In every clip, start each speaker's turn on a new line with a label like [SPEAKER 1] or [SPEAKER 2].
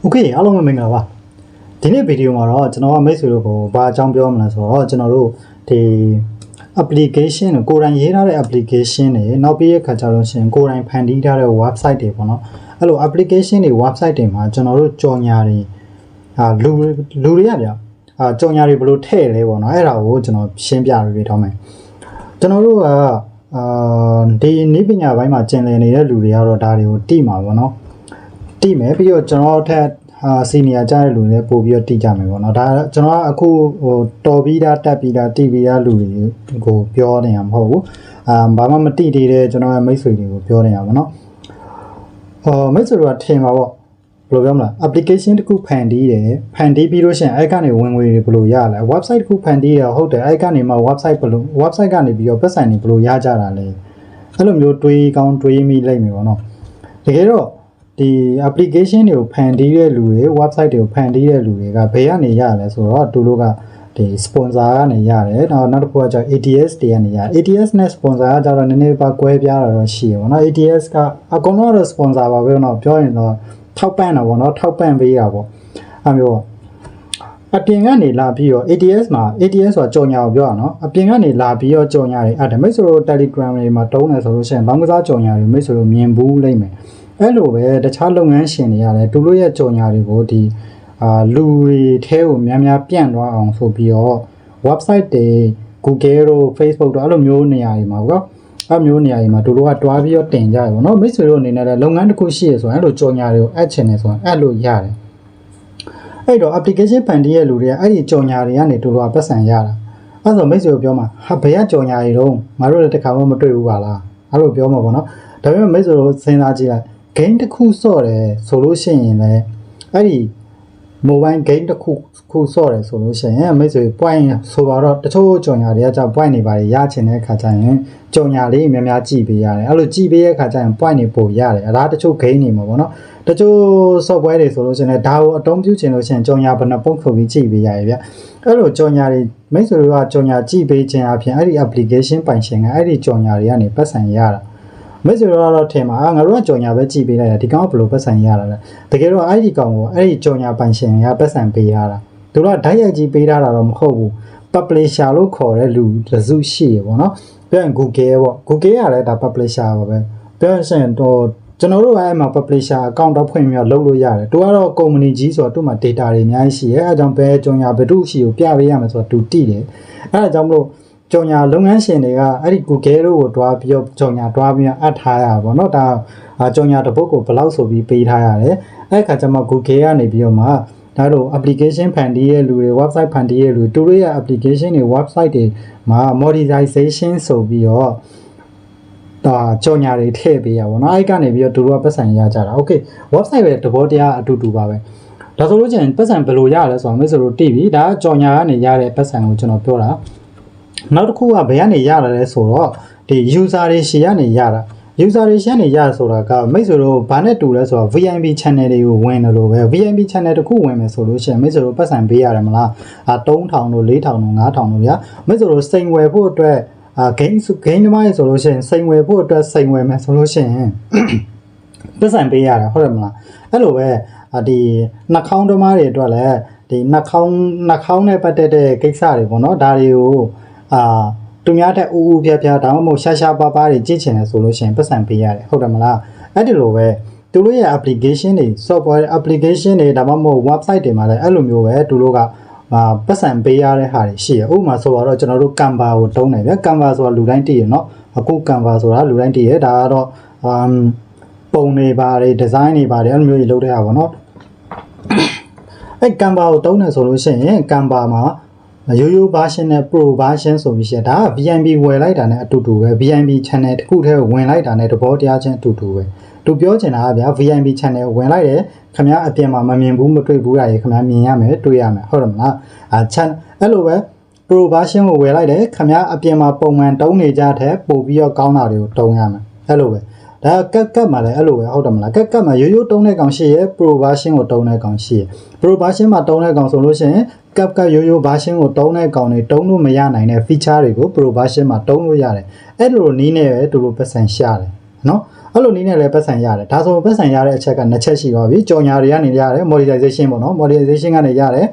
[SPEAKER 1] โอเคအားလုံးပဲမင်္ဂလာပါဒီနေ့ဗီဒီယိုမှာတော့ကျွန်တော်ကမိတ်ဆွေတို့ကိုဘာအကြောင်းပြောမလဲဆိုတော့ကျွန်တော်တို့ဒီ application ကိုကိုယ်တိုင်ရေးထားတဲ့ application တွေနောက်ပြီးရခါကြလို့ရှိရင်ကိုယ်တိုင်ဖန်တီးထားတဲ့ website တွေပေါ့နော်အဲ့လို application တွေ website တွေမှာကျွန်တော်တို့ကြော်ညာတွေအာလူလူတွေကဗျအာကြော်ညာတွေဘယ်လိုထည့်လဲပေါ့နော်အဲ့ဒါကိုကျွန်တော်ရှင်းပြပေးထားမယ်ကျွန်တော်တို့ကအာဒီနိပညာပိုင်းမှာကျင်လည်နေတဲ့လူတွေကတော့ဒါတွေကိုတိမှာပေါ့နော် တိမယ်ပြီးတော့ကျွန်တော်ထက်ဟာစီနီယာကြားတဲ့လူတွေလည်းပို့ပြီးတော့တိကြမယ်ပေါ့နော်ဒါကျွန်တော်ကအခုဟိုတော်ပြီးသားတက်ပြီးသားတိပြီးသားလူတွေကိုပြောနေရမှာမဟုတ်ဘူးအာဘာမှမတိသေးတဲ့ကျွန်တော်ရဲ့မိတ်ဆွေတွေကိုပြောနေရပါတော့ဟောမိတ်ဆွေတွေကထင်ပါပေါ့ဘယ်လိုပြောမလဲ application တစ်ခုဖန်တီးတယ်ဖန်တီးပြီးလို့ရှိရင်အဲ့ကနေဝင်ငွေတွေဘယ်လိုရလဲ website တစ်ခုဖန်တီးရဟုတ်တယ်အဲ့ကနေမှ website ဘယ်လို website ကနေပြီးတော့ပတ်စံတွေဘယ်လိုရကြတာလဲအဲ့လိုမျိုးတွေးကောင်းတွေးမိလိုက်မယ်ပေါ့နော်တကယ်တော့ ဒီ application တွေကိုဖန်တီးတဲ့လူတွေ website တွေကိုဖန်တီးတဲ့လူတွေကဘယ်ကနေရလဲဆိုတော့သူတို့ကဒီ sponsor ကနေရတယ်နောက်နောက်တစ်ခုကကျ ATS တွေကနေရ ATS နဲ့ sponsor ကကျတော့နည်းနည်းပါကွဲပြားတာတော့ရှိရပါတော့ ATS ကအကုန်လုံးတော့ sponsor ပါပဲတော့ပြောရင်တော့ထောက်ပံ့တာပေါ့နော်ထောက်ပံ့ပေးတာပေါ့အဲမျိုးပေါ့အပြင်ကနေလာပြီးတော့ ATS မှာ ATS ဆိုတာကြော်ညာကိုပြောရအောင်နော်အပြင်ကနေလာပြီးတော့ကြော်ညာတွေအဲ့ဒါမိတ်ဆွေတို့ Telegram တွေမှာတုံးတယ်ဆိုလို့ရှိရင်လောင်းကစားကြော်ညာတွေမိတ်ဆွေတို့မြင်ဘူးလိမ့်မယ် အဲ့လိုပဲတခြားလုပ်ငန်းရှင်တွေကလည်းသူတို့ရဲ့ကြော်ညာတွေကိုဒီအာလူတွေထဲကိုများများပြန့်သွားအောင်ဆိုပြီးတော့ website တွေ Google တို့ Facebook တို့အဲ့လိုမျိုးနေရာတွေမှာပေါ့အဲ့လိုမျိုးနေရာတွေမှာသူတို့ကတွားပြီးတော့တင်ကြရပါတော့မိတ်ဆွေတို့အနေနဲ့လည်းလုပ်ငန်းတစ်ခုရှိရဆိုရင်အဲ့လိုကြော်ညာတွေကို add ချင်တယ်ဆိုရင်အဲ့လိုရတယ်အဲ့တော့ application ဖန်တီးရဲ့လူတွေကအဲ့ဒီကြော်ညာတွေကနေသူတို့ကပတ်စံရတာအဲ့ဆိုမိတ်ဆွေတို့ပြောမှာဟာဘယ်ကကြော်ညာတွေတော့ငါတို့လည်းတစ်ခါမှမတွေ့ဘူးပါလားအဲ့လိုပြောမှာပေါ့နော်ဒါပေမဲ့မိတ်ဆွေတို့စဉ်းစားကြည့်လိုက် game တစ်ခုဆော့တယ်ဆိုလို့ရှိရင်လည်းအဲ့ဒီ mobile game တစ်ခုခုဆော့တယ်ဆိုလို့ရှိရင်မိတ်ဆွေ point ဆိုတော့တချို့ကြော်ညာတွေကကြောင့် point တွေပါရချင်တဲ့အခါကျရင်ကြော်ညာလေးများများကြည့်ပေးရတယ်အဲ့လိုကြည့်ပေးတဲ့အခါကျရင် point တွေပို့ရတယ်အဲ့ဒါတချို့ game တွေမှာပေါ့နော်တချို့ software တွေဆိုလို့ရှိရင်လည်းဒါကိုအသုံးပြုချင်လို့ရှိရင်ကြော်ညာဘယ်နှပုံခုပြီးကြည့်ပေးရတယ်ဗျအဲ့လိုကြော်ညာတွေမိတ်ဆွေတွေကကြော်ညာကြည့်ပေးခြင်းအပြင်အဲ့ဒီ application ပိုင်ရှင်ကအဲ့ဒီကြော်ညာတွေကနေပတ်စံရတာ မိတ်ဆွေတို့ကတော့ထင်မှာအာငါတို့ကကြော်ညာပဲကြည်ပေးလိုက်တာဒီကောင်ကဘယ်လိုပတ်စံရတာလဲတကယ်တော့အဲ့ဒီကောင်ကိုအဲ့ဒီကြော်ညာပိုင်ရှင်ကပတ်စံပေးရတာသူတို့ကဓာတ်ရိုက်ကြီးပေးထားတာတော့မဟုတ်ဘူး publisher လို့ခေါ်တဲ့လူတစုရှိရပေါ့နော်ပြောရင် Google ပေါ့ Google ကလည်းဒါ publisher ပါပဲပြောရင်ရှင်တော့ကျွန်တော်တို့ကအဲ့မှာ publisher account တော့ဖွင့်ပြီးတော့လုပ်လို့ရတယ်သူကတော့ company ကြီးဆိုတော့သူ့မှာ data တွေအများကြီးရှိရဲအဲအကြောင်းပဲကြော်ညာဘယ်သူရှိကိုပြပေးရမယ်ဆိုတော့သူတိတယ်အဲအကြောင်းမလို့ ကြော်ညာလုပ်ငန်းရှင်တွေကအဲ့ဒီ Google တို့ကိုတွားပြီးတော့ကြော်ညာတွားပြီးအပ်ထားရပါတော့ဒါကြော်ညာတစ်ပုဒ်ကိုဘယ်လောက်ဆိုပြီးပေးထားရတယ်အဲ့ခါကျမှ Google ကနေပြီးတော့မှဒါတို့ application ဖန်တီးရဲ့လူတွေ website ဖန်တီးရဲ့လူသူတို့ရဲ့ application တွေ website တွေမှာ monetization ဆိုပြီးတော့ဒါကြော်ညာတွေထည့်ပေးရပါတော့အဲ့ကနေပြီးတော့သူတို့ကပတ်စံရကြတာ okay website ပဲသဘောတရားအတူတူပါပဲဒါဆိုလို့ချင်းပတ်စံဘယ်လိုရလဲဆိုတော့မင်းဆိုလို့တိပြီဒါကြော်ညာကနေရတဲ့ပတ်စံကိုကျွန်တော်ပြောတာ နောက်တစ်ခုကဘယ်ကနေရတာလဲဆိုတော့ဒီ user တွေရှေ့ကနေရတာ user တွေရှေ့ကနေရဆိုတာကမိတ်ဆွေတို့ဘာနဲ့တူလဲဆိုတော့ VIP channel တွေကိုဝင်တယ်လို့ပဲ VIP channel တစ်ခုဝင်မယ်ဆိုလို့ရှိရင်မိတ်ဆွေတို့ပတ်စံပေးရတယ်မလားအာ3000တို့4000တို့5000တို့ဗျာမိတ်ဆွေတို့စိန်ဝယ်ဖို့အတွက်အာ game game သမားရေဆိုလို့ရှိရင်စိန်ဝယ်ဖို့အတွက်စိန်ဝယ်မယ်ဆိုလို့ရှိရင်ပတ်စံပေးရတာဟုတ်တယ်မလားအဲ့လိုပဲအာဒီနှာခေါင်းသမားတွေအတွက်လည်းဒီနှာခေါင်းနှာခေါင်းနဲ့ပတ်သက်တဲ့ကိစ္စတွေပေါ့နော်ဒါတွေကို အာသူများတဲ့ဦးဦးဖျားဖျားဒါမှမဟုတ်ရှာရှာပါပါတွေကြည့်ချင်တယ်ဆိုလို့ရှိရင်ပတ်စံပေးရတယ်ဟုတ်တယ်မလားအဲ့ဒီလိုပဲသူတို့ရဲ့ application တွေ software application တွေဒါမှမဟုတ် website တွေမှာလည်းအဲ့လိုမျိုးပဲသူတို့ကအာပတ်စံပေးရတဲ့ဟာတွေရှိရဥပမာဆိုတော့ကျွန်တော်တို့ Canva ကိုတုံးတယ်ဗျ Canva ဆိုတာလူတိုင်းတည်ရနော်အခု Canva ဆိုတာလူတိုင်းတည်ရဒါကတော့အမ်ပုံတွေပါတယ် design တွေပါတယ်အဲ့လိုမျိုးကြီးလုပ်တဲ့ဟာပေါ့နော်အဲ့ Canva ကိုတုံးတယ်ဆိုလို့ရှိရင် Canva မှာ ရိုးရိုး version နဲ့ pro version ဆိုပြီးရှရင်ဒါက VIP ဝယ်လိုက်တာနဲ့အတူတူပဲ VIP channel တစ်ခုတည်းကိုဝင်လိုက်တာနဲ့သဘောတရားချင်းအတူတူပဲသူပြောချင်တာကဗျာ VIP channel ဝင်လိုက်တယ်ခင်ဗျားအပြင်မှာမမြင်ဘူးမတွေ့ဘူးရရေခင်ဗျားမြင်ရမယ်တွေ့ရမယ်ဟုတ်တယ်မလားအာ channel အဲ့လိုပဲ pro version ကိုဝယ်လိုက်တယ်ခင်ဗျားအပြင်မှာပုံမှန်တုံးနေကြတဲ့ပို့ပြီးတော့ကောင်းတာတွေကိုတုံးရမယ်အဲ့လိုပဲ ဒါကက်ကက်မှာလည်းအဲ့လိုပဲဟုတ်တယ်မလားကက်ကက်မှာရိုးရိုးတုံးတဲ့ကောင်ရှိရဲ pro version ကိုတုံးတဲ့ကောင်ရှိရဲ pro version မှာတုံးတဲ့ကောင်ဆိုလို့ရှိရင်ကပ်ကပ်ရိုးရိုး version ကိုတုံးတဲ့ကောင်တွေတုံးလို့မရနိုင်တဲ့ feature တွေကို pro version မှာတုံးလို့ရတယ်အဲ့လိုနည်းနဲ့ပဲသူတို့ပတ်စံရှာတယ်နော်အဲ့လိုနည်းနဲ့လည်းပတ်စံရတယ်ဒါဆိုပတ်စံရတဲ့အချက်ကနှစ်ချက်ရှိသွားပြီကြော်ညာတွေကနေရတယ် monetization ပေါ့နော် monetization ကနေရတယ်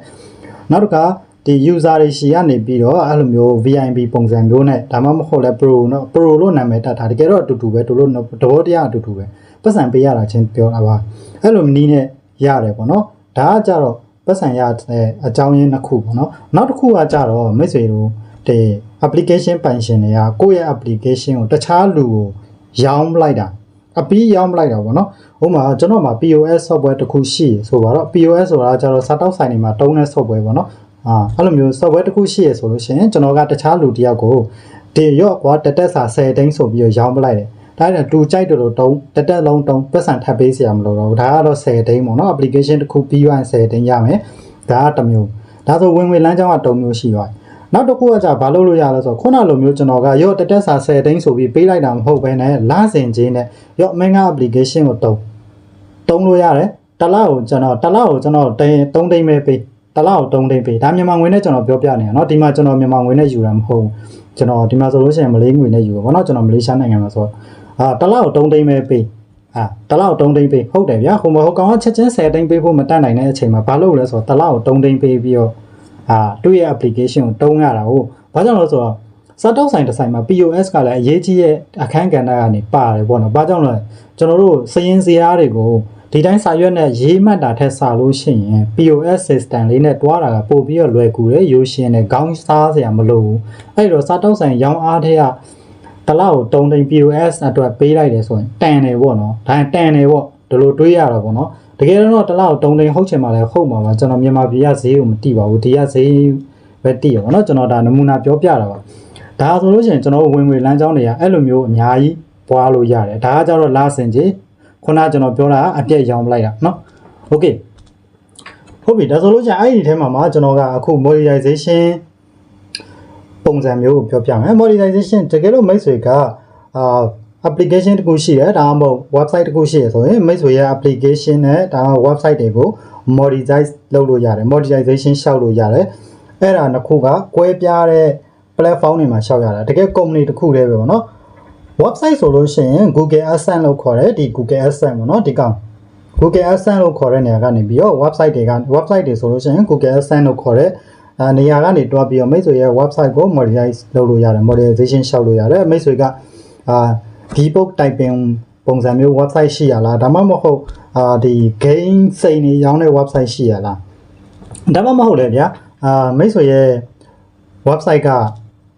[SPEAKER 1] နောက်တစ်ခါ ဒီ user တွေရှီကနေပြီးတော့အဲ့လိုမျိုး VIP ပုံစံမျိုးနဲ့ဒါမှမဟုတ်လဲ pro နော် pro လို့နာမည်တက်တာတကယ်တော့အတူတူပဲတို့လို့သဘောတရားအတူတူပဲပတ်စံပေးရတာချင်းပြောတာပါအဲ့လိုနည်းနဲ့ရတယ်ပေါ့နော်ဒါကကြတော့ပတ်စံရတဲ့အကြောင်းရင်းတစ်ခုပေါ့နော်နောက်တစ်ခုကကြတော့မိတ်ဆွေတို့ဒီ application ပိုင်ရှင်တွေကကိုယ့်ရဲ့ application ကိုတခြားလူကိုရောင်းလိုက်တာအပီးရောင်းလိုက်တာပေါ့နော်ဥပမာကျွန်တော်မှာ POS software တစ်ခုရှိရဆိုပါတော့ POS ဆိုတာကျတော့စားတောက်ဆိုင်တွေမှာတုံးတဲ့ software ပေါ့နော် အာအဲ့လိုမျိုး software တစ်ခုရှိရဆိုလို့ရှိရင်ကျွန်တော်ကတခြားလူတစ်ယောက်ကိုဒီရော့ကွာတက်တက်စာ10တိန်းဆိုပြီးတော့ရောင်းပလိုက်တယ်ဒါနဲ့တူကြိုက်တယ်လို့တုံးတက်တက်လုံးတုံးပတ်စံထပ်ပေးစရာမလိုတော့ဘူးဒါကတော့10တိန်းပေါ့နော် application တစ်ခုပြီးရင်10တိန်းရမယ်ဒါကတစ်မျိုးဒါဆိုဝင်ဝင်လမ်းကြောင်းကတုံးမျိုးရှိသွားတယ်နောက်တစ်ခုကじゃဘာလုပ်လို့ရလဲဆိုတော့ခုနလိုမျိုးကျွန်တော်ကရော့တက်တက်စာ10တိန်းဆိုပြီးပေးလိုက်တာမဟုတ်ဘဲနဲ့လဆင်ချင်းနဲ့ရော့ mega application ကိုတုံးတုံးလို့ရတယ်တစ်လောက်ကိုကျွန်တော်တစ်လောက်ကိုကျွန်တော်တိန်း3တိန်းပဲပေး တစ်လောက်ကို3တိန်းပေးဒါမြန်မာငွေနဲ့ကျွန်တော်ပြောပြနေတာเนาะဒီမှာကျွန်တော်မြန်မာငွေနဲ့ယူတာမဟုတ်ဘူးကျွန်တော်ဒီမှာဆိုလို့ရှိရင်မလေးငွေနဲ့ယူပါဘောเนาะကျွန်တော်မလေးရှားနိုင်ငံမှာဆိုတော့အာတစ်လောက်ကို3တိန်းပဲပေးအာတစ်လောက်3တိန်းပေးဟုတ်တယ်ဗျာဟိုမဟုတ်ကောင်ကချက်ချင်း10တိန်းပေးဖို့မတတ်နိုင်တဲ့အချိန်မှာဘာလုပ်လဲဆိုတော့တစ်လောက်ကို3တိန်းပေးပြီးတော့အာသူ့ရဲ့ application ကိုတုံးရတာဟုတ်ဘာကြောင့်လဲဆိုတော့စားတောက်ဆိုင်တစ်ဆိုင်မှာ POS ကလည်းအရေးကြီးရဲ့အခန်းကဏ္ဍကနေပါတယ်ပေါ့နော်။ဘာကြောင့်လဲကျွန်တော်တို့စရင်စရာတွေကို ဒီတိုင်းစာရွက်နဲ့ရေးမှတ်တာထက်စာလို့ရှိရင် POS system လေးနဲ့တွားတာကပို့ပြီးတော့လွယ်ကူတယ်ရိုးရှင်းတယ်ခေါင်းစားစရာမလိုဘူး။အဲ့တော့စားတောက်ဆိုင်ရောင်းအားထက်ကတစ်လောက်ကို3တိန် POS အတွက်ပေးလိုက်တယ်ဆိုရင်တန်တယ်ပေါ့နော်။ဒါရင်တန်တယ်ပေါ့ဒီလိုတွေးရတာပေါ့နော်။တကယ်တော့တစ်လောက်3တိန်ဟုတ်ချင်မှလည်းဟုတ်မှာပါကျွန်တော်မြန်မာပြည်ကဈေးကိုမသိပါဘူးဒီကဈေးပဲသိရပါတော့ကျွန်တော်ဒါနမူနာပြောပြတာပါဒါဆိုလို့ရှိရင်ကျွန်တော်ဝင်ငွေလမ်းကြောင်းတွေကအဲ့လိုမျိုးအများကြီးပွားလို့ရတယ်ဒါကကြတော့လာစင်ကြီး ခုနကကျွန်တော်ပြောတာအပြည့်ရောင်းလိုက်တာเนาะโอเคဟုတ်ပြီဒါဆိုလို့ရှိရင်အဲ့ဒီထဲမှာမှာကျွန်တော်ကအခု monetization ပုံစံမျိုးကိုပြောပြမယ် monetization တကယ်လို့မိတ်ဆွေကအာ application တခုရှိတယ်ဒါမှမဟုတ် website တခုရှိရဆိုရင်မိတ်ဆွေရဲ့ application နဲ့ဒါမှ website တွေကို monetize လုပ်လို့ရတယ် monetization ရှောက်လို့ရတယ်အဲ့ဒါနှစ်ခုကကွဲပြားတဲ့ platform တွေမှာရှောက်ရတာတကယ် company တစ်ခုတည်းပဲပေါ့နော် website ဆိုလို့ရှိရင် Google AdSense လို့ခေါ်တယ်ဒီ Google AdSense ပေါ့နော်ဒီကောင် Google AdSense လို့ခေါ်တဲ့နေရာကနေပြီးတော့ website တွေက website တွေဆိုလို့ရှိရင် Google AdSense လို့ခေါ်တဲ့အဲနေရာကနေတွားပြီးတော့မိတ်ဆွေရဲ့ website ကို monetize လုပ်လို့ရတယ် monetization ရှောက်လို့ရတယ်မိတ်ဆွေကအာ debug typing ပုံစံမျိုး website ရှိရလားဒါမှမဟုတ်အာဒီ game စိန်တွေရောင်းတဲ့ website ရှိရလားဒါမှမဟုတ်လေဗျာအာမိတ်ဆွေရဲ့ website က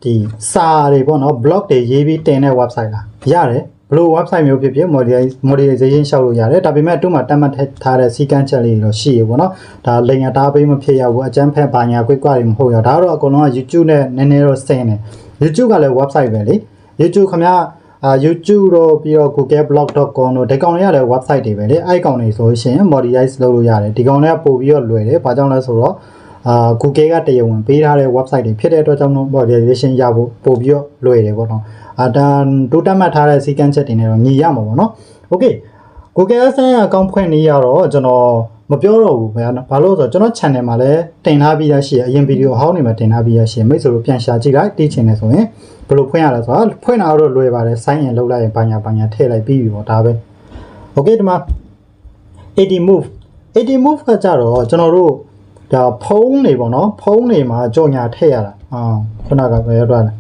[SPEAKER 1] ဒီစာတွေပေါ့နော် blog တွေရေးပြီးတင်တဲ့ website လားရတယ်ဘလို့ website မျိုးဖြစ်ဖြစ် model- modernization ရှောက်လို့ရတယ်ဒါပေမဲ့သူ့မှာတတ်မှတ်ထားတဲ့စီကန်းချက်လေးတွေတော့ရှိရပေါ့နော်ဒါလိန်အတားပေးမဖြစ်ရဘူးအကျန်းဖက်ဘာညာကွက်ကွက်တွေမဟုတ်ရဒါတော့အကုန်လုံးက YouTube နဲ့နည်းနည်းတော့စင်တယ် YouTube ကလည်း website ပဲလေ YouTube ခင်ဗျာအာ YouTube တော့ပြီးတော့ googleblog.com တို့ဒီကောင်တွေကလည်း website တွေပဲလေအဲ့ကောင်တွေဆိုလို့ရှိရင် monetize လုပ်လို့ရတယ်ဒီကောင်တွေကပို့ပြီးတော့လွယ်တယ်ဘာကြောင့်လဲဆိုတော့ အာ Google ကတရားဝင်ပေးထားတဲ့ website တွေဖြစ်တဲ့အတွက်ကြောင့် monetization ရဖို့ပို့ပြီးတော့လွယ်တယ်ပေါ့နော်အာဒါဒုတက်မှတ်ထားတဲ့စီကန်းချက်တွေနဲ့တော့ညီရမှာပေါ့နော် Okay Google AdSense အကောင့်ဖွင့်နေရတော့ကျွန်တော်မပြောတော့ဘူးဗျာဘာလို့လဲဆိုတော့ကျွန်တော် channel မှာလည်းတင်ထားပြီးရရှိရအရင်ဗီဒီယိုဟောင်းနေမှာတင်ထားပြီးရရှိရမိတ်ဆွေတို့ပြန်ရှာကြည့်လိုက်တီးချင်တယ်ဆိုရင်ဘယ်လိုဖွင့်ရလဲဆိုတော့ဖွင့်တာတော့လွယ်ပါတယ် sign in လုပ်လိုက်ရင်ဘာညာဘာညာထည့်လိုက်ပြီးပြီပေါ့ဒါပဲ Okay ဒီမှာ AD move AD move ကကြတော့ကျွန်တော်တို့ ဒါဖုန်းတွေပေါ့နော်ဖုန်းတွေမှာကြော်ညာထည့်ရတာအာခုနကပဲရောက်သွားတယ်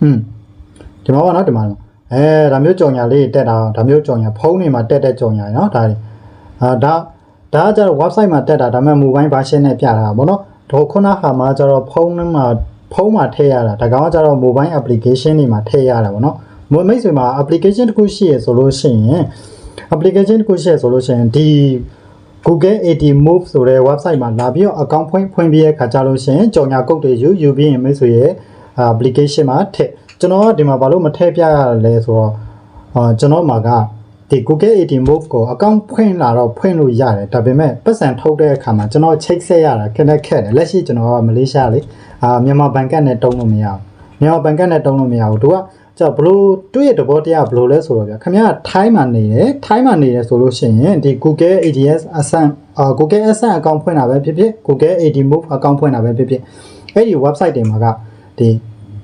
[SPEAKER 1] ဟွန်းဒီမှာပါနော်ဒီမှာအဲဒါမျိုးကြော်ညာလေးတက်တာဒါမျိုးကြော်ညာဖုန်းတွေမှာတက်တဲ့ကြော်ညာနော်ဒါတွေအာဒါဒါကကြတော့ website မှာတက်တာဒါပေမဲ့ mobile version နဲ့ပြတာပေါ့နော်တော့ခုနကမှာကျတော့ဖုန်းမှာဖုန်းမှာထည့်ရတာဒါကောင်ကကျတော့ mobile application တွေမှာထည့်ရတာပေါ့နော်မိတ်ဆွေမှာ application တစ်ခုရှိရဆိုလို့ရှိရင် application တစ်ခုရှိရဆိုလို့ရှိရင်ဒီ Google AD Move ဆိုတဲ့ website မှာလာပြီးတော့ account ဖွင့်ဖွင့်ပြီးတဲ့ခါကြလို့ရှိရင်ကြော်ညာကုတ်တွေယူယူပြီးရင်မိတ်ဆွေရဲ့ application မှာထည့်ကျွန်တော်ကဒီမှာဘာလို့မထည့်ပြရလဲဆိုတော့အာကျွန်တော်မှာကဒီ Google AD Move ကို account ဖွင့်လာတော့ဖွင့်လို့ရတယ်ဒါပေမဲ့ပတ်စံထုတ်တဲ့အခါမှာကျွန်တော်ချိတ်ဆက်ရတာခက်ခက်တယ်လက်ရှိကျွန်တော်ကမလေးရှားလေအာမြန်မာဘဏ်ကတ်နဲ့တုံးလို့မရဘူးမြန်မာဘဏ်ကတ်နဲ့တုံးလို့မရဘူးသူက ကြောက်ဘလို့တွေ့ရတဲ့ဘောတရားဘလို့လဲဆိုတော့ဗျာခင်ဗျားထိုင်းမှာနေတယ်ထိုင်းမှာနေတယ်ဆိုလို့ရှိရင်ဒီ Google ADS Ascent အာ Google Ascent account ဖွင့်တာပဲဖြစ်ဖြစ် Google AD Move account ဖွင့်တာပဲဖြစ်ဖြစ်အဲ့ဒီ website တွေမှာကဒီ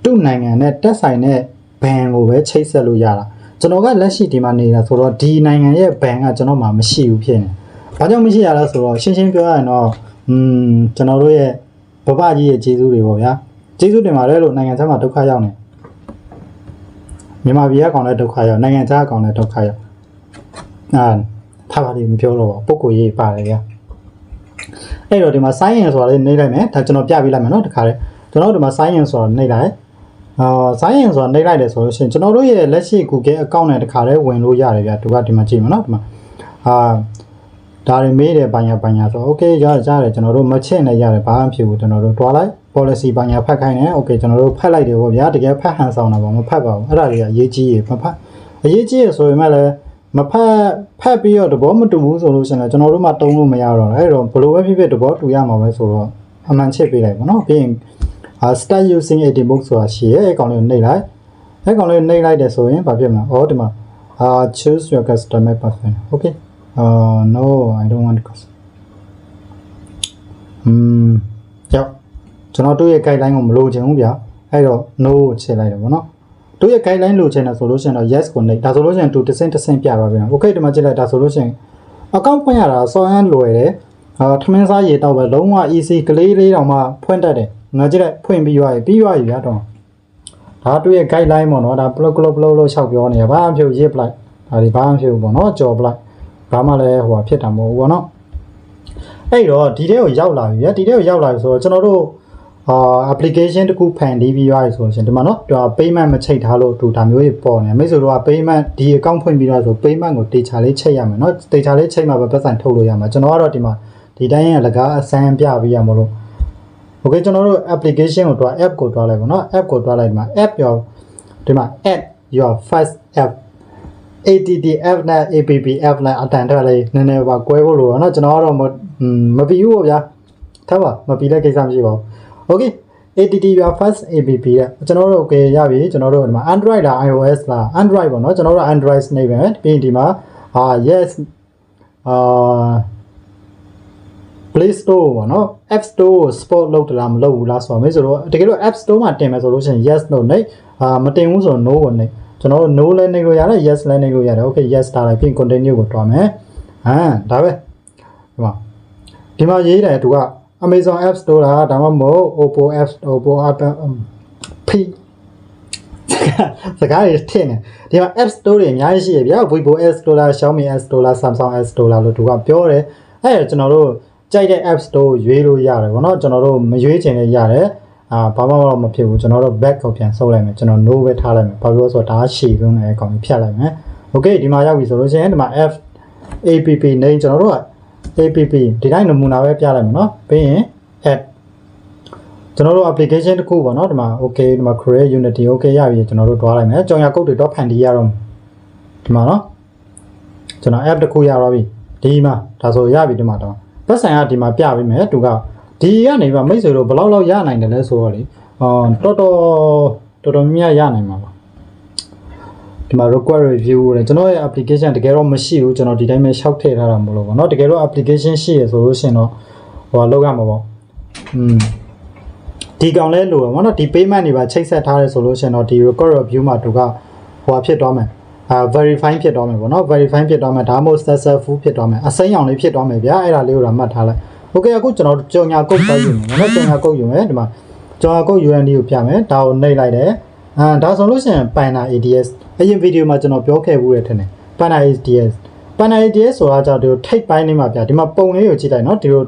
[SPEAKER 1] သူ့နိုင်ငံနဲ့တက်ဆိုင်တဲ့ဘဏ်ကိုပဲချိတ်ဆက်လို့ရတာကျွန်တော်ကလက်ရှိဒီမှာနေတာဆိုတော့ဒီနိုင်ငံရဲ့ဘဏ်ကကျွန်တော်မှမရှိဘူးဖြစ်နေ။ဘာကြောင့်မရှိရလဲဆိုတော့ရှင်းရှင်းပြောရရင်တော့อืมကျွန်တော်တို့ရဲ့ဘဘကြီးရဲ့ကျေးဇူးတွေပေါ့ဗျာ။ကျေးဇူးတင်ပါတယ်လို့နိုင်ငံခြားမှာဒုက္ခရောက်နေ။ မြန်မာပြည်ကကောင်လည်းဒုက္ခရောက်နိုင်ငံခြားကောင်လည်းဒုက္ခရောက်။အာထားပါလိမ့်မပြောတော့ပါဘူးပုဂ္ဂိုလ်ရေးပါတယ်ဗျာ။အဲ့တော့ဒီမှာ science ဆိုတာလေးနှိပ်လိုက်မယ်ဒါကျွန်တော်ပြပေးလိုက်မယ်နော်တခါလေကျွန်တော်တို့ဒီမှာ science ဆိုတာနှိပ်လိုက်အာ science ဆိုတာနှိပ်လိုက်တယ်ဆိုလို့ရှိရင်ကျွန်တော်တို့ရဲ့လက်ရှိ Google account နဲ့တခါလေးဝင်လို့ရတယ်ဗျာသူကဒီမှာကြည့်မယ်နော်ဒီမှာအာဒါတွေမေးတယ်ဘာညာဘာညာဆို okay ရတယ်ရတယ်ကျွန်တော်တို့မချင့်နဲ့ရတယ်ဘာမှမဖြစ်ဘူးကျွန်တော်တို့တွားလိုက် policy ဘာညာဖတ်ခိုင်းတယ် okay ကျွန်တော်တို့ဖတ်လိုက်တယ်ပေါ့ဗျာတကယ်ဖတ်ဟန်ဆောင်တာပေါ့မဖတ်ပါဘူးအဲ့ဒါတွေကအရေးကြီးရေမဖတ်အရေးကြီးရဆိုရင်လည်းမဖတ်ဖတ်ပြီးတော့တဘောမတူဘူးဆိုလို့ရှိရင်လည်းကျွန်တော်တို့မှတုံးလို့မရတော့ဘူးအဲ့တော့ဘယ်လိုပဲဖြစ်ဖြစ်တဘောတူရမှာပဲဆိုတော့အမှန်ချစ်ပေးလိုက်ပါတော့ပြီးရင်အာ start using a debug ဆိုတာရှိရဲ့အကောင်လေးကိုနှိပ်လိုက်အဲ့ကောင်လေးကိုနှိပ်လိုက်တယ်ဆိုရင်ဘာဖြစ်မလဲဩဒီမှာအာ choose your customer person okay uh no i don't want custom อืมကြောက် ကျွန်တော်တို့ရဲ့ guideline ကိုမလိုချင်ဘူးဗျာအဲ့တော့ no ကိုချက်လိုက်တယ်ဗောနော်တို့ရဲ့ guideline လိုချင်တယ်ဆိုလို့ရှိရင်တော့ yes ကိုနှိပ်ဒါဆိုလို့ရှိရင်သူတစ်ဆင့်တစ်ဆင့်ပြပါပြန် okay ဒီမှာကြည့်လိုက်ဒါဆိုလို့ရှိရင် account ဖွင့်ရတာစောရမ်းလွယ်တယ်အာထမင်းစားရေတော့ပဲလုံးဝ easy ကလေးလေးတောင်မှဖွင့်တတ်တယ်ငါကြည့်လိုက်ဖွင့်ပြီးသွားပြီပြီးသွားပြီဗျာတော့ဒါတို့ရဲ့ guideline ပေါ့နော်ဒါ block block block လို့ရှောက်ပြောနေရဘာမှမဖြစ်ဘူးရေးပလိုက်ဒါဒီဘာမှမဖြစ်ဘူးပေါ့နော်ကြော်ပလိုက်ဘာမှလည်းဟိုဟာဖြစ်တာမဟုတ်ဘူးပေါ့နော်အဲ့တော့ဒီထဲကိုရောက်လာပြီဗျာဒီထဲကိုရောက်လာပြီဆိုတော့ကျွန်တော်တို့ အာ application တခုဖန်တီးပြီးရပြီဆိုရင်ဒီမှာနော်ဒါ payment မချိတ်ထားလို့သူဒါမျိုးကြီးပေါ်နေမိတ်ဆွေတို့က payment ဒီ account ဖွင့်ပြီးတော့ဆို payment ကိုတေချာလေးချိတ်ရမယ်နော်တေချာလေးချိတ်မှပဲပတ်စံထုတ်လို့ရမှာကျွန်တော်ကတော့ဒီမှာဒီတိုင်းရလကားအစမ်းပြပြီးရမလို့ okay ကျွန်တော်တို့ application ကိုတွား app ကိုတွားလိုက်ပါနော် app ကိုတွားလိုက်မှာ app your ဒီမှာ add your first app ATT app နဲ့ APP app နဲ့အတန်ထွက်လေးနည်းနည်းပါကွဲဖို့လို့ပါနော်ကျွန်တော်ကတော့မမပြီးဘူးဗျာထားပါမပြီးတဲ့ကိစ္စမရှိပါဘူး Okay ATT ပါ first APP ကကျွန်တော်တို့ okay ရပြီကျွန်တော်တို့ဒီမှာ Android လား iOS လား Android ပေါ့နော်ကျွန်တော်တို့ Android နေပဲပြီးရင်ဒီမှာဟာ yes အာ Play Store ပေါ့နော် App Store ကို support လုပ်တလားမလုပ်ဘူးလားဆိုတော့မင်းဆိုတော့တကယ်လို့ App Store မှာတင်မယ်ဆိုလို့ရှိရင် yes လို့နေအာမတင်ဘူးဆိုတော့ no ကိုနေကျွန်တော်တို့ no လဲနေလို့ရတယ် yes လဲနေလို့ရတယ် okay yes ထားလိုက်ပြီး continue ကိုတွားမယ်ဟမ်ဒါပဲဒီမှာဒီမှာရေးတယ်သူက Amazon App Store လားဒါမှမဟုတ် Oppo App Oppo App P စကားတွေထင်တယ်ဒီမှာ App Store တွေအများကြီးရှိရဗျာ Vivo App Store လား Xiaomi App Store လား Samsung App Store လားလို့သူကပြောတယ်အဲ့ဒါကျွန်တော်တို့ကြိုက်တဲ့ App Store ကိုရွေးလို့ရတယ်ဗောနော်ကျွန်တော်တို့မရွေးချင်လည်းရတယ်အာဘာမှမဖြစ်ဘူးကျွန်တော်တို့ back ကိုပြန်ဆုပ်လိုက်မယ်ကျွန်တော် no ပဲထားလိုက်မယ်ဘာလို့လဲဆိုတော့ဒါရှည်ဆုံးတဲ့အကောင်ကြီးဖြတ်လိုက်မယ် okay ဒီမှာရောက်ပြီဆိုလို့ရှိရင်ဒီမှာ F app name ကျွန်တော်တို့က app ဒီတိုင်းနမူနာပဲပြလိုက်မယ်နော်ပြီးရင် app ကျွန်တော်တို့ application တစ်ခုပေါ့နော်ဒီမှာ okay ဒီမှာ create unity okay ရပြီကျွန်တော်တို့တွားလိုက်မယ်ကြောင်ရကုတ်တွေတော့ဖန်တီးရတော့ဒီမှာနော်ကျွန်တော် app တစ်ခုရတော့ပြီဒီမှာဒါဆိုရပြီဒီမှာတော့သက်ဆိုင်ကဒီမှာပြပေးမယ်သူကဒီကနေပါမိတ်ဆွေတို့ဘယ်လောက်လောက်ရနိုင်တယ်လဲဆိုတော့လေအော်တော်တော်တော်တော်များများရနိုင်မှာပါ ဒီမှာ require review နဲ့ကျွန်တော်ရဲ့ application တကယ်တော့မရှိဘူးကျွန်တော်ဒီတိုင်းပဲရှောက်ထည့်ထားတာမလို့ပေါ့เนาะတကယ်တော့ application ရှိရဆိုလို့ရှိရင်တော့ဟိုလောက်ရမှာပေါ့อืมဒီကောင်လဲလို့ပေါ့เนาะဒီ payment တွေပါချိတ်ဆက်ထားတယ်ဆိုလို့ရှိရင်တော့ဒီ record review မှာသူကဟိုဖြစ်သွားမယ်အာ verify ဖြစ်သွားမယ်ပေါ့เนาะ verify ဖြစ်သွားမယ်ဒါမှမဟုတ် successful ဖြစ်သွားမယ်အစိမ်းရောင်လေးဖြစ်သွားမယ်ဗျာအဲ့ဒါလေးကိုတော့မှတ်ထားလိုက် okay အခုကျွန်တော်ကြော်ညာကုတ်ပဲယူမယ်เนาะကြော်ညာကုတ်ယူမယ်ဒီမှာကြော်ညာကုတ် UND ကိုပြမယ်ဒါကိုနှိပ်လိုက်တယ် အာဒါဆိုလို့ရှိရင် Panda ADS အရင်ဗီဒီယိုမှာကျွန်တော်ပြောခဲ့ဘူးရထင်တယ် Panda ADS Panda ADS ဆိုတာကြောင့်ဒီထိပ်ပိုင်းလေးမှာပြဒီမှာပုံလေးကိုကြည့်လိုက်နော်ဒီလို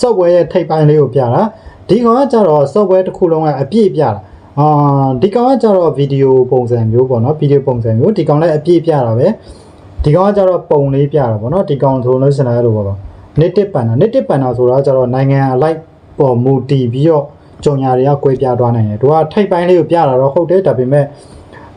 [SPEAKER 1] software ရဲ့ထိပ်ပိုင်းလေးကိုပြတာဒီကောင်ကကြတော့ software တစ်ခုလုံးကအပြည့်ပြတာအာဒီကောင်ကကြတော့ဗီဒီယိုပုံစံမျိုးပေါ့နော်ဗီဒီယိုပုံစံမျိုးဒီကောင်လည်းအပြည့်ပြတာပဲဒီကောင်ကကြတော့ပုံလေးပြတာပေါ့နော်ဒီကောင်ဆိုလို့ရှိရင်လည်းအဲ့လိုပေါ့ native panda native panda ဆိုတာကြတော့နိုင်ငံအလိုက်ပေါ်မူတည်ပြီးတော့ ကြုံညာတွေကကွဲပြားသွားနိုင်တယ်။သူကထိုက်ပိုင်းလေးကိုပြတာတော့ဟုတ်တယ်ဒါပေမဲ့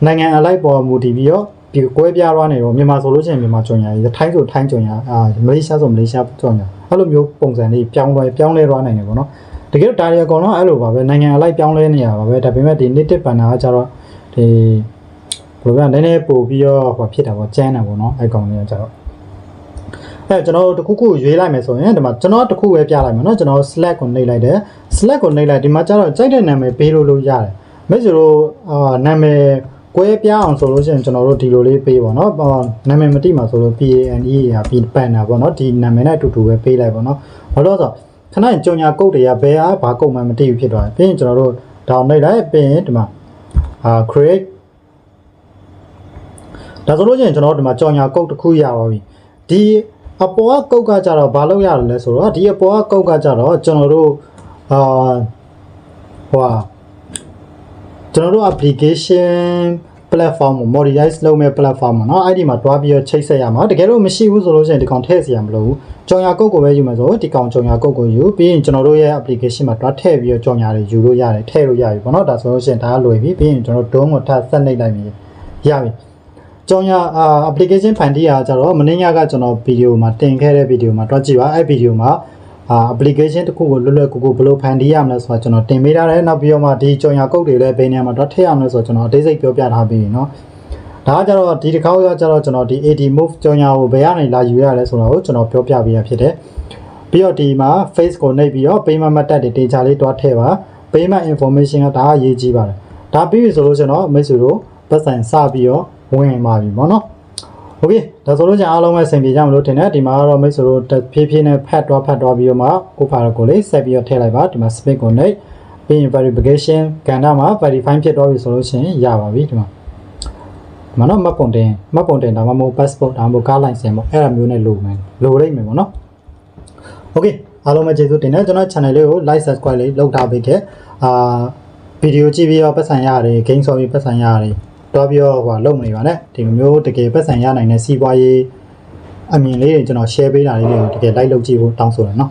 [SPEAKER 1] နိုင်ငံအလိုက်ပေါ်မူတည်ပြီးတော့ဒီကွဲပြားသွားနေတော့မြန်မာဆိုလို့ရှိရင်မြန်မာကြုံညာတွေထိုင်းဆိုထိုင်းကြုံညာအာမလေးရှားဆိုမလေးရှားကြုံညာအဲ့လိုမျိုးပုံစံလေးပြောင်းလဲပြောင်းလဲသွားနိုင်တယ်ပေါ့နော်။တကယ်တော့ဒါတွေအကုန်လုံးအဲ့လိုပါပဲနိုင်ငံအလိုက်ပြောင်းလဲနေရပါပဲဒါပေမဲ့ဒီ native panel ကကျတော့ဒီဘယ်လိုပြောနည်းနည်းပို့ပြီးတော့ဟိုဖြစ်တာပေါ့ကျန်းတာပေါ့နော်အဲ့ကောင်လေးကကျတော့ အဲကျွန်တော်တို့တစ်ခုခုရွေးလိုက်မယ်ဆိုရင်ဒီမှာကျွန်တော်တစ်ခုပဲပြလိုက်မယ်เนาะကျွန်တော် slack ကိုနှိပ်လိုက်တယ် slack ကိုနှိပ်လိုက်ဒီမှာကျတော့ကြိုက်တဲ့နာမည်ပေးလို့လို့ရတယ်မိတ်ဆွေတို့အာနာမည်ဟကွဲပြားအောင်ဆိုလို့ရှိရင်ကျွန်တော်တို့ဒီလိုလေးပေးပါတော့ဟောနာမည်မတိမှာဆိုလို့ PANE ရာ P ပန်တာပေါ့နော်ဒီနာမည်နဲ့အတူတူပဲပေးလိုက်ပါတော့ဘာလို့လဲဆိုတော့ခဏကြုံညာကုတ်တွေကဘယ်အားဘာကုတ်မှမသိဘူးဖြစ်သွားတယ်ပြီးရင်ကျွန်တော်တို့ down လိုက်လိုက်ပြီးရင်ဒီမှာအာ create ဒါဆိုလို့ရှိရင်ကျွန်တော်တို့ဒီမှာကြော်ညာကုတ်တစ်ခုရပါပြီဒီအပေါ်ကကုတ်ကကြတော့ဘာလို့ရတယ်လဲဆိုတော့ဒီအပေါ်ကကုတ်ကကြတော့ကျွန်တော်တို့ အာဟိုဟာကျွန်တော်တို့ application platform ကို modelize လုပ်မဲ့ platform မှာเนาะအဲ့ဒီမှာတွားပြီးတော့ချိတ်ဆက်ရမှာတကယ်လို့မရှိဘူးဆိုလို့ရှိရင်ဒီကောင်ထည့်စီရမလို့ဘူးကြော်ညာကုတ်ကိုပဲယူမှာဆိုဒီကောင်ကြော်ညာကုတ်ကိုယူပြီးရင်ကျွန်တော်တို့ရဲ့ application မှာတွားထည့်ပြီးတော့ကြော်ညာတွေယူလို့ရတယ်ထည့်လို့ရပြီပေါ့เนาะဒါဆိုလို့ရှိရင်ဒါကလွယ်ပြီပြီးရင်ကျွန်တော်တို့ DOM ကိုထပ်ဆက်နှိပ်လိုက်ပြီရပြီ ကြောင်ရအာ application ဖန်တီးရကြတော့မနေ့ညကကျွန်တော်ဗီဒီယိုမှာတင်ခဲ့တဲ့ဗီဒီယိုမှာတွားကြည့်ပါအဲ့ဗီဒီယိုမှာ အာ application တစ်ခုကိုလွတ်လွတ်ကူကူဘယ်လိုဖန်တီးရမလဲဆိုတာကျွန်တော်တင်ပေးထားတယ်နောက်ပြီးတော့မှဒီကြောင်ရကုတ်တွေလည်းဘယ်နေရာမှာတွားထည့်ရမလဲဆိုတော့ကျွန်တော်အသေးစိတ်ပြောပြထားပြီးเนาะဒါကကြတော့ဒီတစ်ခါကကြတော့ကျွန်တော်ဒီ AD move ကြောင်ရကိုဘယ်ကနေလာယူရလဲဆိုတာကိုကျွန်တော်ပြောပြပေးရဖြစ်တယ်ပြီးတော့ဒီမှာ face ကိုနှိပ်ပြီးတော့ payment method တွေ data လေးတွားထည့်ပါ payment information ကဒါကရေးကြည့်ပါတယ်ဒါပြီးပြီဆိုလို့ကျွန်တော်မိတ်ဆွေတို့ပတ်စံစပြီးတော့ဝင်ပါပြီပေါ့နော် โอเคဒါဆိုလို့ကျန်အားလုံးပဲအဆင်ပြေကြမလို့ထင်တယ်ဒီမှာကတော့မိတ်ဆွေတို့တစ်ဖြည်းဖြည်းနဲ့ဖတ်တော့ဖတ်တော့ပြီးတော့မှကိုဖာကိုလေးဆက်ပြီးတော့ထည့်လိုက်ပါဒီမှာ speed ကိုနှိပ်ပြီးရင် verification ကဏ္ဍမှာ verify ဖြစ်တော့ပြီဆိုလို့ရှိရင်ရပါပြီဒီမှာဒီမှာတော့မှတ်ပုံတင်မှတ်ပုံတင်ဒါမှမဟုတ် passport ဒါမှမဟုတ် car license ပေါ့အဲ့ဒါမျိုးနဲ့လိုမယ်လိုလိမ့်မယ်ပေါ့နော်โอเคအားလုံးပဲကျေးဇူးတင်တယ်ကျွန်တော် channel လေးကို like subscribe လေးလုပ်ထားပေးခဲ့အာဗီဒီယိုကြည့်ပြီးတော့ပတ်စံရတယ် game ဆော်ပြီးပတ်စံရတယ် တော့ပြောကွာလုံမနေပါနဲ့ဒီမျိုးတကယ်ပတ်စံရနိုင်တဲ့စီးပွားရေးအမြင်လေးတွေကျွန်တော် share ပေးတာလေးတွေကိုတကယ်လိုက်လုပ်ကြည့်ဖို့တောင်းဆိုတယ်နော်